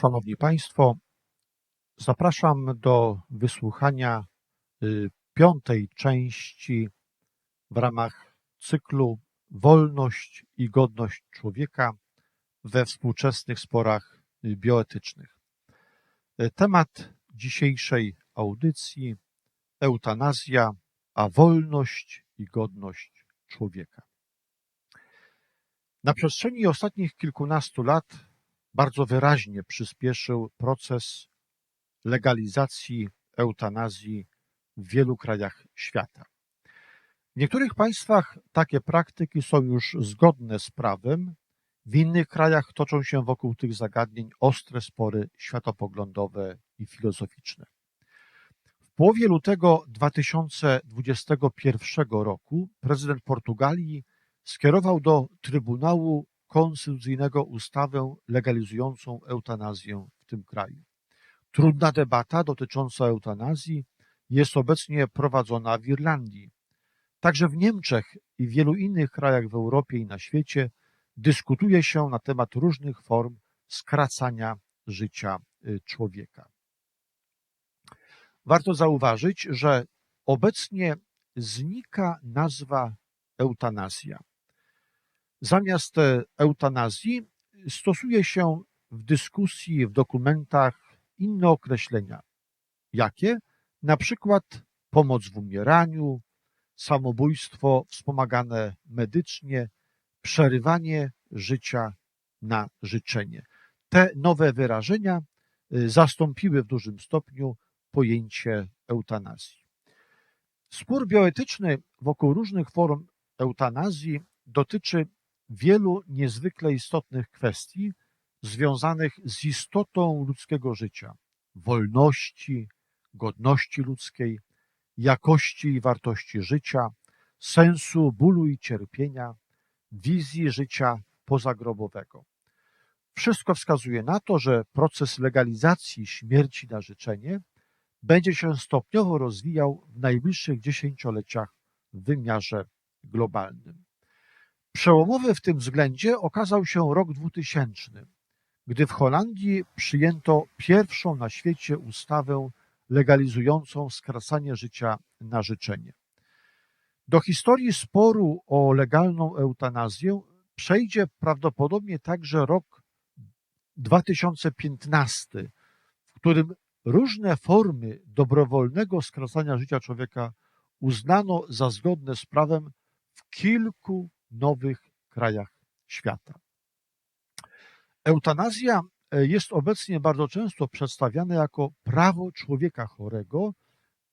Szanowni Państwo, zapraszam do wysłuchania y, piątej części w ramach cyklu Wolność i godność człowieka we współczesnych sporach y, bioetycznych. Y, Temat dzisiejszej audycji eutanazja, a wolność i godność człowieka. Na przestrzeni ostatnich kilkunastu lat bardzo wyraźnie przyspieszył proces legalizacji eutanazji w wielu krajach świata. W niektórych państwach takie praktyki są już zgodne z prawem, w innych krajach toczą się wokół tych zagadnień ostre spory światopoglądowe i filozoficzne. W połowie lutego 2021 roku prezydent Portugalii skierował do Trybunału Konstytucyjnego ustawę legalizującą eutanazję w tym kraju. Trudna debata dotycząca eutanazji jest obecnie prowadzona w Irlandii. Także w Niemczech i wielu innych krajach w Europie i na świecie dyskutuje się na temat różnych form skracania życia y, człowieka. Warto zauważyć, że obecnie znika nazwa eutanazja. Zamiast e, eutanazji stosuje się w dyskusji, w dokumentach inne określenia. Jakie? Na przykład pomoc w umieraniu, samobójstwo wspomagane medycznie, przerywanie życia na życzenie. Te nowe wyrażenia y, zastąpiły w dużym stopniu pojęcie eutanazji. Spór bioetyczny wokół różnych form eutanazji dotyczy wielu niezwykle istotnych kwestii związanych z istotą ludzkiego życia, wolności, godności ludzkiej, jakości i wartości życia, sensu bólu i cierpienia, wizji życia pozagrobowego. Wszystko wskazuje na to, że proces legalizacji śmierci na życzenie będzie się stopniowo rozwijał w najbliższych dziesięcioleciach w wymiarze globalnym. Przełomowy w tym względzie okazał się rok 2000, gdy w Holandii przyjęto pierwszą na świecie ustawę legalizującą skracanie życia na życzenie. Do historii sporu o legalną eutanazję przejdzie prawdopodobnie także rok 2015, w którym różne formy dobrowolnego skracania życia człowieka uznano za zgodne z prawem w kilku nowych krajach świata. Eutanazja e, jest obecnie bardzo często przedstawiana jako prawo człowieka chorego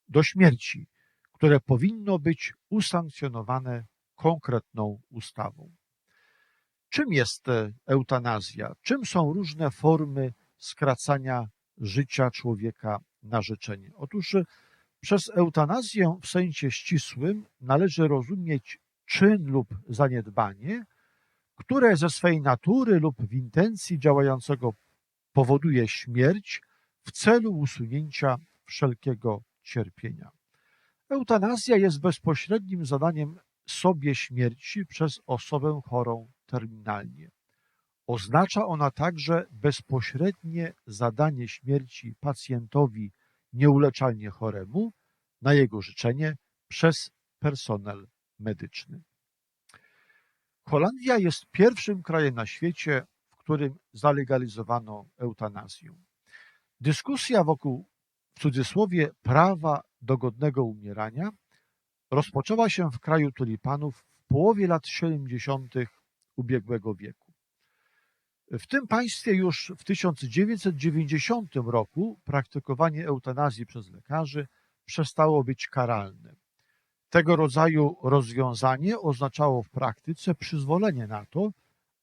do śmierci, które powinno być usankcjonowane konkretną ustawą. Czym jest e, eutanazja? Czym są różne formy skracania życia człowieka na życzenie? Otóż e, przez eutanazję w sensie ścisłym należy rozumieć czyn lub zaniedbanie, które ze swej natury lub w intencji działającego powoduje śmierć w celu usunięcia wszelkiego cierpienia. Eutanazja jest bezpośrednim zadaniem sobie śmierci przez osobę chorą terminalnie. Oznacza ona także bezpośrednie zadanie śmierci pacjentowi nieuleczalnie choremu na jego życzenie przez personel medyczny. Holandia jest pierwszym krajem na świecie, w którym zalegalizowano eutanazję. Dyskusja wokół, w cudzysłowie, prawa do godnego umierania rozpoczęła się w kraju tulipanów w połowie lat 70. ubiegłego wieku. W tym państwie już w 1990 roku praktykowanie eutanazji przez lekarzy przestało być karalne. Tego rodzaju rozwiązanie oznaczało w praktyce przyzwolenie na to,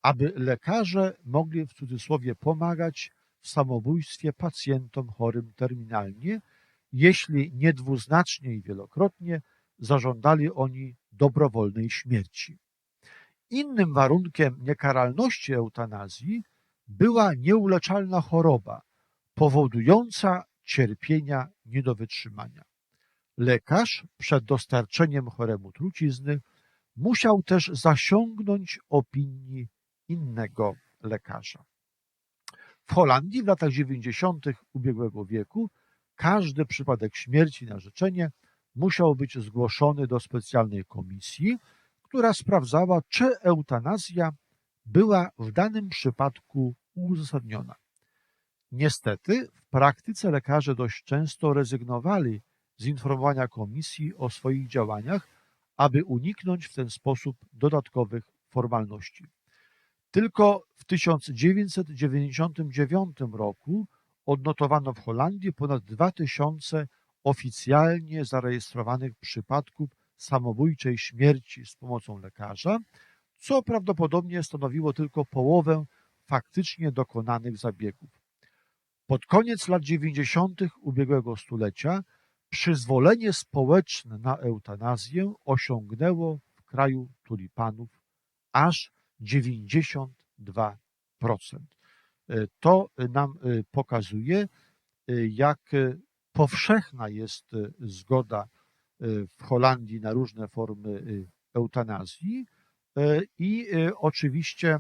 aby lekarze mogli w cudzysłowie pomagać w samobójstwie pacjentom chorym terminalnie, jeśli niedwuznacznie i wielokrotnie zażądali oni dobrowolnej śmierci. Innym warunkiem niekaralności eutanazji była nieuleczalna choroba powodująca cierpienia nie do wytrzymania. Lekarz przed dostarczeniem choremu trucizny musiał też zasiągnąć opinii innego lekarza. W Holandii w latach 90. ubiegłego wieku każdy przypadek śmierci na życzenie musiał być zgłoszony do specjalnej komisji, która sprawdzała, czy eutanazja była w danym przypadku uzasadniona. Niestety, w praktyce lekarze dość często rezygnowali z informowania komisji o swoich działaniach, aby uniknąć w ten sposób dodatkowych formalności. Tylko w 1999 roku odnotowano w Holandii ponad 2000 oficjalnie zarejestrowanych przypadków samobójczej śmierci z pomocą lekarza, co prawdopodobnie stanowiło tylko połowę faktycznie dokonanych zabiegów. Pod koniec lat 90. ubiegłego stulecia przyzwolenie społeczne na eutanazję osiągnęło w kraju tulipanów aż 92%. To nam pokazuje, jak powszechna jest zgoda w Holandii na różne formy eutanazji i oczywiście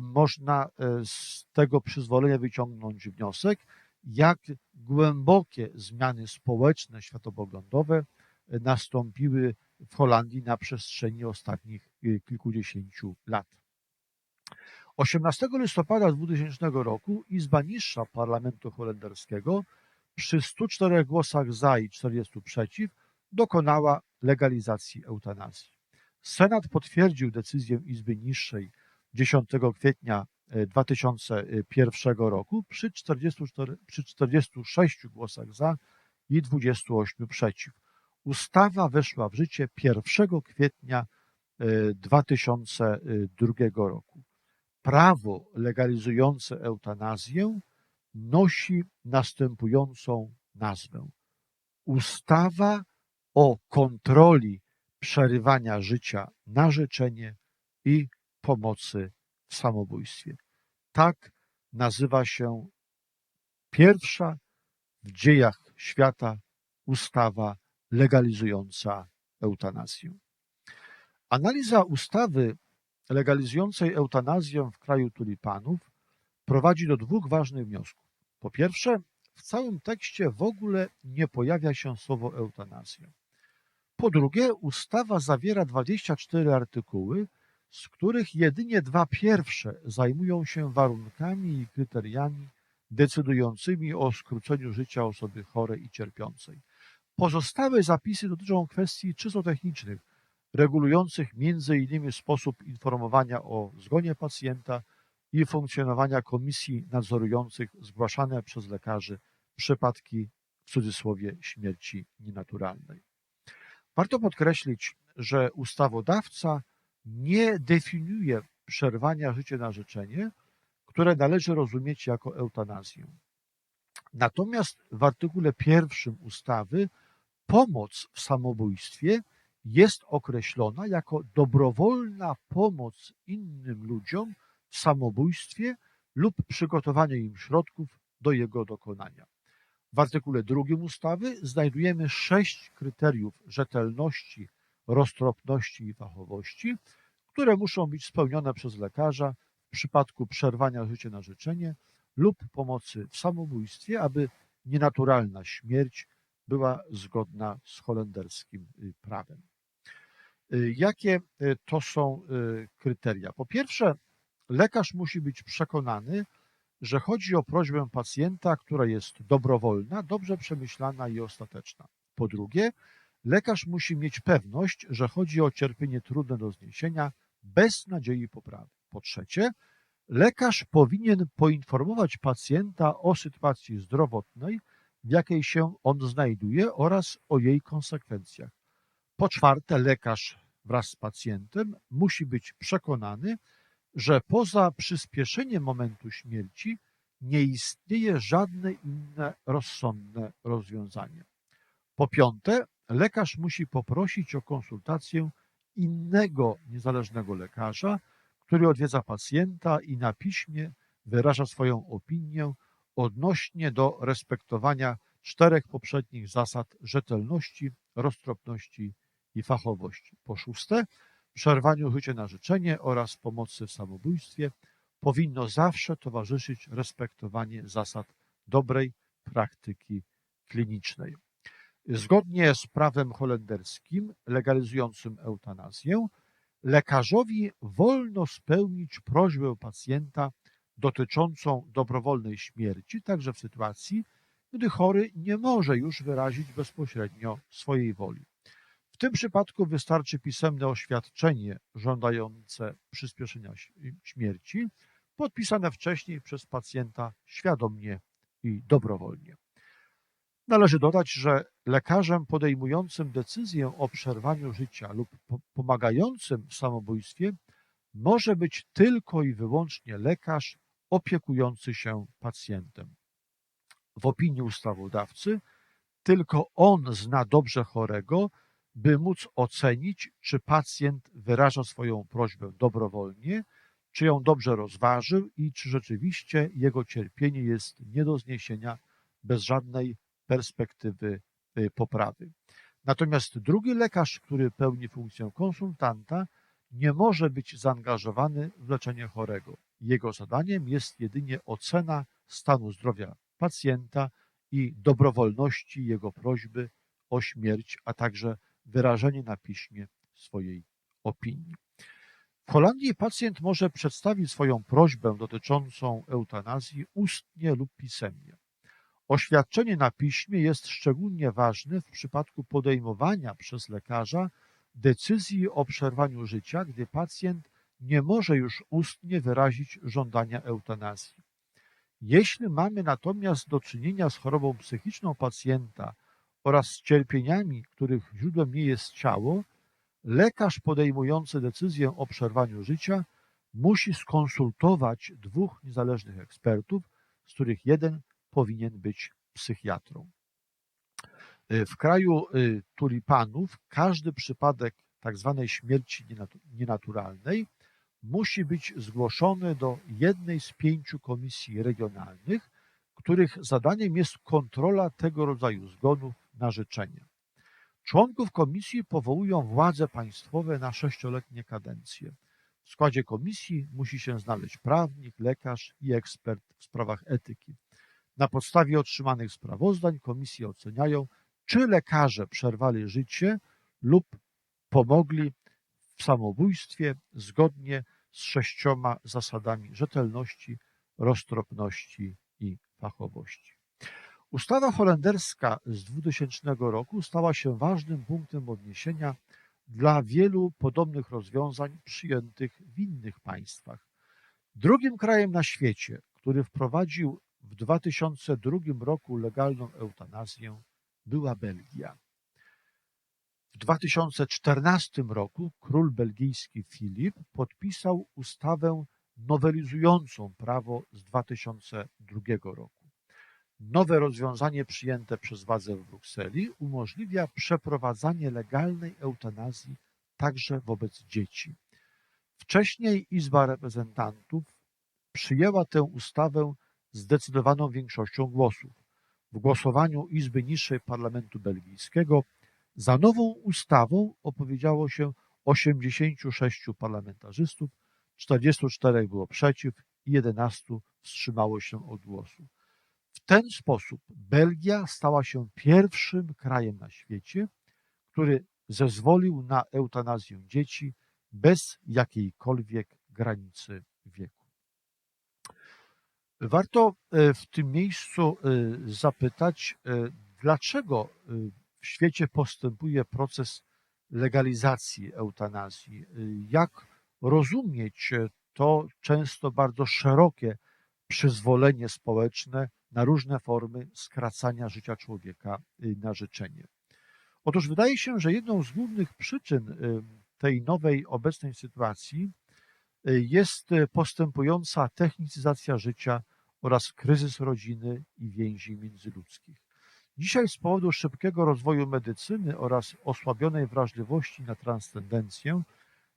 można z tego przyzwolenia wyciągnąć wniosek, jak głębokie zmiany społeczne, światopoglądowe nastąpiły w Holandii na przestrzeni ostatnich kilkudziesięciu lat. 18 listopada 2000 roku Izba Niższa Parlamentu Holenderskiego przy 104 głosach za i 40 przeciw dokonała legalizacji eutanazji. Senat potwierdził decyzję Izby Niższej 10 kwietnia 2001 roku przy, 44, przy 46 głosach za i 28 przeciw. Ustawa weszła w życie 1 kwietnia 2002 roku. Prawo legalizujące eutanazję nosi następującą nazwę. Ustawa o kontroli przerywania życia na życzenie i pomocy w samobójstwie. Tak nazywa się pierwsza w dziejach świata ustawa legalizująca eutanazję. Analiza ustawy legalizującej eutanazję w kraju tulipanów prowadzi do dwóch ważnych wniosków. Po pierwsze, w całym tekście w ogóle nie pojawia się słowo eutanazja. Po drugie, ustawa zawiera 24 artykuły, z których jedynie dwa pierwsze zajmują się warunkami i kryteriami decydującymi o skróceniu życia osoby chorej i cierpiącej. Pozostałe zapisy dotyczą kwestii czysto technicznych, regulujących m.in. sposób informowania o zgonie pacjenta i funkcjonowania komisji nadzorujących zgłaszane przez lekarzy przypadki w cudzysłowie śmierci nienaturalnej. Warto podkreślić, że ustawodawca nie definiuje przerwania życia na życzenie, które należy rozumieć jako eutanazję. Natomiast w artykule pierwszym ustawy pomoc w samobójstwie jest określona jako dobrowolna pomoc innym ludziom w samobójstwie lub przygotowaniu im środków do jego dokonania. W artykule drugim ustawy znajdujemy sześć kryteriów rzetelności, roztropności i fachowości, które muszą być spełnione przez lekarza w przypadku przerwania życia na życzenie lub pomocy w samobójstwie, aby nienaturalna śmierć była zgodna z holenderskim y, prawem. Y, jakie y, to są kryteria? Po pierwsze, lekarz musi być przekonany, że chodzi o prośbę pacjenta, która jest dobrowolna, dobrze przemyślana i ostateczna. Po drugie, lekarz musi mieć pewność, że chodzi o cierpienie trudne do zniesienia, bez nadziei poprawy. Po trzecie, lekarz powinien poinformować pacjenta o sytuacji zdrowotnej, w jakiej się on znajduje oraz o jej konsekwencjach. Po czwarte, lekarz wraz z pacjentem musi być przekonany, że poza przyspieszeniem momentu śmierci nie istnieje żadne inne rozsądne rozwiązanie. Po piąte, lekarz musi poprosić o konsultację innego niezależnego lekarza, który odwiedza pacjenta i na piśmie wyraża swoją opinię odnośnie do respektowania czterech poprzednich zasad rzetelności, roztropności i fachowości. Po szóste, przerwaniu życia na życzenie oraz pomocy w samobójstwie. powinno zawsze towarzyszyć respektowanie zasad dobrej praktyki klinicznej. Zgodnie z prawem holenderskim legalizującym eutanazję, lekarzowi wolno spełnić prośbę pacjenta dotyczącą dobrowolnej śmierci, także w sytuacji, gdy chory nie może już wyrazić bezpośrednio swojej woli. W tym przypadku wystarczy pisemne oświadczenie żądające przyspieszenia śmierci, podpisane wcześniej przez pacjenta świadomie i dobrowolnie. Należy dodać, że lekarzem podejmującym decyzję o przerwaniu życia lub pomagającym w samobójstwie może być tylko i wyłącznie lekarz opiekujący się pacjentem. W opinii ustawodawcy tylko on zna dobrze chorego, by móc ocenić, czy pacjent wyraża swoją prośbę dobrowolnie, czy ją dobrze rozważył i czy rzeczywiście jego cierpienie jest nie do zniesienia bez żadnej perspektywy y, poprawy. Natomiast drugi lekarz, który pełni funkcję konsultanta, nie może być zaangażowany w leczenie chorego. Jego zadaniem jest jedynie ocena stanu zdrowia pacjenta i dobrowolności jego prośby o śmierć, a także wyrażenie na piśmie swojej opinii. W Holandii pacjent może przedstawić swoją prośbę dotyczącą eutanazji ustnie lub pisemnie. Oświadczenie na piśmie jest szczególnie ważne w przypadku podejmowania przez lekarza decyzji o przerwaniu życia, gdy pacjent nie może już ustnie wyrazić żądania eutanazji. Jeśli mamy natomiast do czynienia z chorobą psychiczną pacjenta oraz z cierpieniami, których źródłem nie jest ciało, lekarz podejmujący decyzję o przerwaniu życia musi skonsultować dwóch niezależnych ekspertów, z których jeden powinien być psychiatrą. Y, w kraju y, tulipanów każdy przypadek tzw. Tak śmierci nienaturalnej musi być zgłoszony do jednej z pięciu komisji regionalnych, których zadaniem jest kontrola tego rodzaju zgonów na życzenie. Członków komisji powołują władze państwowe na sześcioletnie kadencje. W składzie komisji musi się znaleźć prawnik, lekarz i ekspert w sprawach etyki. Na podstawie otrzymanych sprawozdań komisje oceniają, czy lekarze przerwali życie lub pomogli w samobójstwie zgodnie z sześcioma zasadami rzetelności, roztropności i fachowości. Ustawa holenderska z 2000 roku stała się ważnym punktem odniesienia dla wielu podobnych rozwiązań przyjętych w innych państwach. Drugim krajem na świecie, który wprowadził w 2002 roku legalną eutanazję, była Belgia. W 2014 roku król belgijski Filip podpisał ustawę nowelizującą prawo z 2002 roku. Nowe rozwiązanie przyjęte przez władze w Brukseli umożliwia przeprowadzanie legalnej eutanazji także wobec dzieci. Wcześniej Izba Reprezentantów przyjęła tę ustawę zdecydowaną większością głosów. W głosowaniu Izby Niższej Parlamentu Belgijskiego za nową ustawą opowiedziało się 86 parlamentarzystów, 44 było przeciw i 11 wstrzymało się od głosu. W ten sposób Belgia stała się pierwszym krajem na świecie, który zezwolił na eutanazję dzieci bez jakiejkolwiek granicy. Warto e, w tym miejscu e, zapytać, e, dlaczego w świecie postępuje proces legalizacji eutanazji. Jak rozumieć to często bardzo szerokie przyzwolenie społeczne na różne formy skracania życia człowieka na życzenie? Otóż wydaje się, że jedną z głównych przyczyn tej nowej obecnej sytuacji jest postępująca technicyzacja życia oraz kryzys rodziny i więzi międzyludzkich. Dzisiaj z powodu szybkiego rozwoju medycyny oraz osłabionej wrażliwości na transcendencję,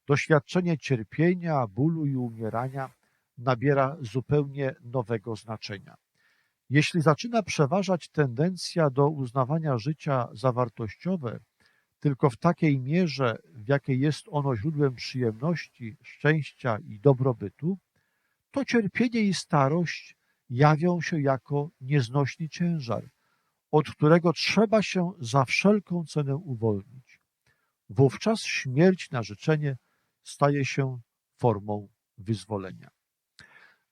doświadczenie cierpienia, bólu i umierania nabiera zupełnie nowego znaczenia. Jeśli zaczyna przeważać tendencja do uznawania życia za wartościowe tylko w takiej mierze, w jakiej jest ono źródłem przyjemności, szczęścia i dobrobytu, to cierpienie i starość jawią się jako nieznośny ciężar, od którego trzeba się za wszelką cenę uwolnić. Wówczas śmierć na życzenie staje się formą wyzwolenia.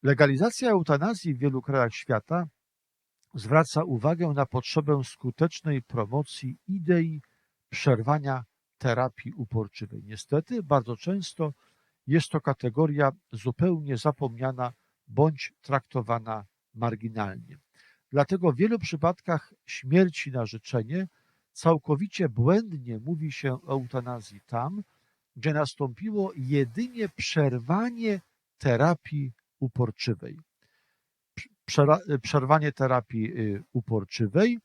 Legalizacja eutanazji w wielu krajach świata zwraca uwagę na potrzebę skutecznej promocji idei przerwania terapii uporczywej. Niestety, bardzo często jest to kategoria zupełnie zapomniana bądź traktowana marginalnie. Dlatego w wielu przypadkach śmierci na życzenie całkowicie błędnie mówi się o eutanazji tam, gdzie nastąpiło jedynie przerwanie terapii uporczywej. Przerwanie terapii y, uporczywej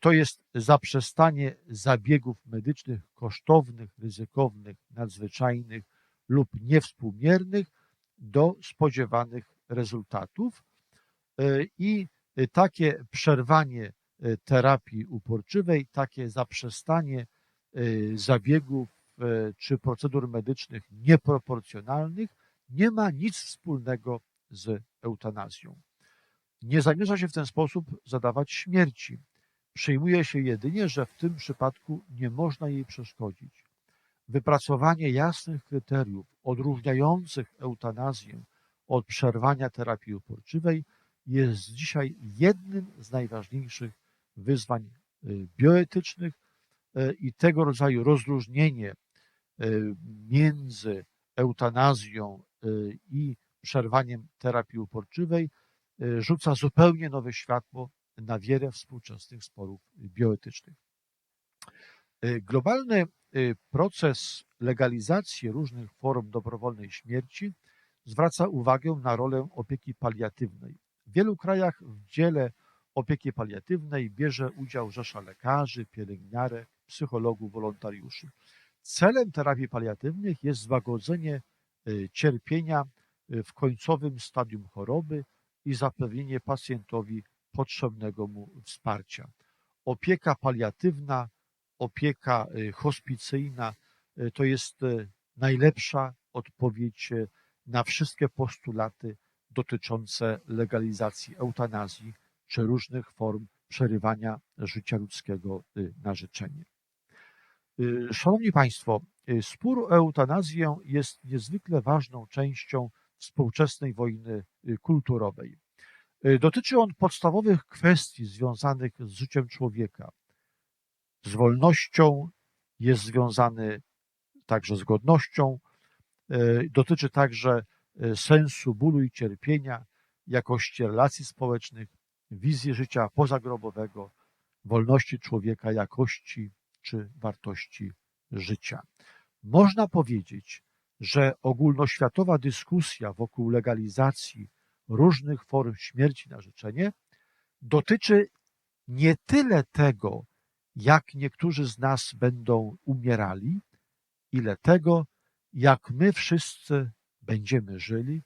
to jest zaprzestanie zabiegów medycznych kosztownych, ryzykownych, nadzwyczajnych lub niewspółmiernych do spodziewanych rezultatów y, i takie przerwanie y, terapii uporczywej, takie zaprzestanie zabiegów czy procedur medycznych nieproporcjonalnych nie ma nic wspólnego z eutanazją. Nie zamierza się w ten sposób zadawać śmierci. Przyjmuje się jedynie, że w tym przypadku nie można jej przeszkodzić. Wypracowanie jasnych kryteriów odróżniających eutanazję od przerwania terapii uporczywej jest dzisiaj jednym z najważniejszych wyzwań y, bioetycznych y, i tego rodzaju rozróżnienie y, między eutanazją i przerwaniem terapii uporczywej rzuca zupełnie nowe światło na wiele współczesnych sporów bioetycznych. Globalny proces legalizacji różnych form dobrowolnej śmierci zwraca uwagę na rolę opieki paliatywnej. W wielu krajach w dziele opieki paliatywnej bierze udział rzesza lekarzy, pielęgniarek, psychologów, wolontariuszy. Celem terapii paliatywnych jest złagodzenie cierpienia w końcowym stadium choroby i zapewnienie pacjentowi potrzebnego mu wsparcia. Opieka paliatywna, opieka y, hospicyjna to jest najlepsza odpowiedź na wszystkie postulaty dotyczące legalizacji eutanazji czy różnych form przerywania życia ludzkiego na życzenie. Szanowni Państwo, spór o eutanazję jest niezwykle ważną częścią współczesnej wojny kulturowej. Y, dotyczy on podstawowych kwestii związanych z życiem człowieka. Z wolnością jest związany także z godnością. Y, dotyczy także y, sensu bólu i cierpienia, jakości relacji społecznych, wizji życia pozagrobowego, wolności człowieka, jakości czy wartości życia. Można powiedzieć, że ogólnoświatowa dyskusja wokół legalizacji różnych form śmierci na życzenie, dotyczy nie tyle tego, jak niektórzy z nas będą umierali, ile tego, jak my wszyscy będziemy żyli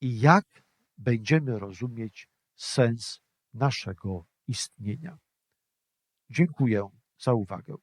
i jak będziemy rozumieć sens naszego istnienia. Dziękuję za uwagę.